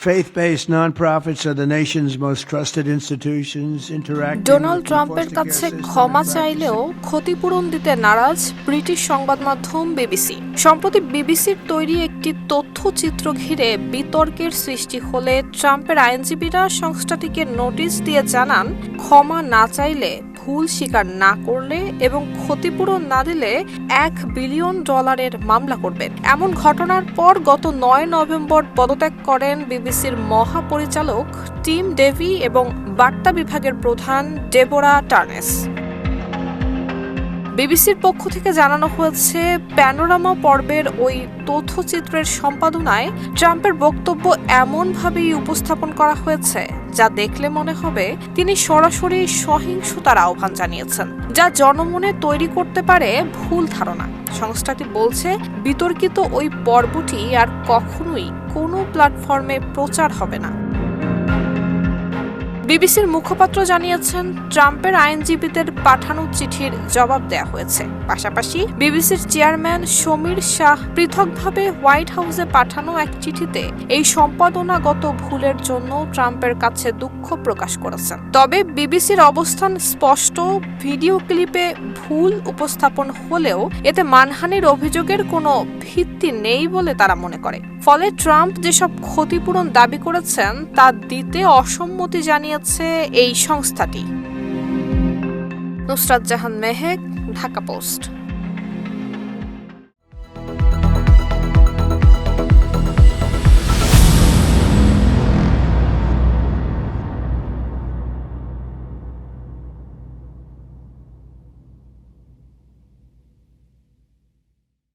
Faith-based nonprofits are the nation's most trusted institutions interacting Donald ট্রাম্পের কাছে ক্ষমা চাইলেও. ক্ষতিপূরণ দিতে নারাজ ব্রিটিশ সংবাদ মাধ্যম বিবিসি সম্প্রতি বিবিসির তৈরি একটি তথ্যচিত্র ঘিরে বিতর্কের সৃষ্টি হলে ট্রাম্পের আইনজীবীরা সংস্থাটিকে নোটিশ দিয়ে জানান ক্ষমা না চাইলে ভুল স্বীকার না করলে এবং ক্ষতিপূরণ না দিলে এক বিলিয়ন ডলারের মামলা করবেন। এমন ঘটনার পর গত নয় নভেম্বর পদত্যাগ করেন বিবিসির মহাপরিচালক টিম ডেভি এবং বার্তা বিভাগের প্রধান ডেবোরা টার্নেস। বিবিসির পক্ষ থেকে জানানো হয়েছে, প্যানোরামা পর্বের ওই তথ্যচিত্রের সম্পাদনায় ট্রাম্পের বক্তব্য এমনভাবেই উপস্থাপন করা হয়েছে, যা দেখলে মনে হবে তিনি সরাসরি সহিংসতার আহ্বান জানিয়েছেন, যা জনমনে তৈরি করতে পারে ভুল ধারণা। সংস্থাটি বলছে, বিতর্কিত ওই পর্বটি আর কখনোই কোনো প্ল্যাটফর্মে প্রচার হবে না। বিবিসির মুখপাত্র জানিয়েছেন, ট্রাম্পের আইনজীবীদের পাঠানো চিঠির জবাব দেয়া হয়েছে। পাশাপাশি বিবিসির চেয়ারম্যান সমীর শাহ পৃথকভাবে হোয়াইট হাউসে পাঠানো এক চিঠিতে এই সম্পাদনাগত ভুলের জন্য ট্রাম্পের কাছে দুঃখ প্রকাশ করেছেন। তবে বিবিসির অবস্থান স্পষ্ট, ভিডিও ক্লিপে ভুল উপস্থাপন হলেও এতে মানহানির অভিযোগের কোনো ভিত্তি নেই বলে তারা মনে করে। ফলে ট্রাম্প যেসব ক্ষতিপূরণ দাবি করেছেন, তা দিতে অসম্মতি জানিয়েছে এই সংস্থাটি। নুসরাত জাহান মেহেক ঢাকা পোস্ট।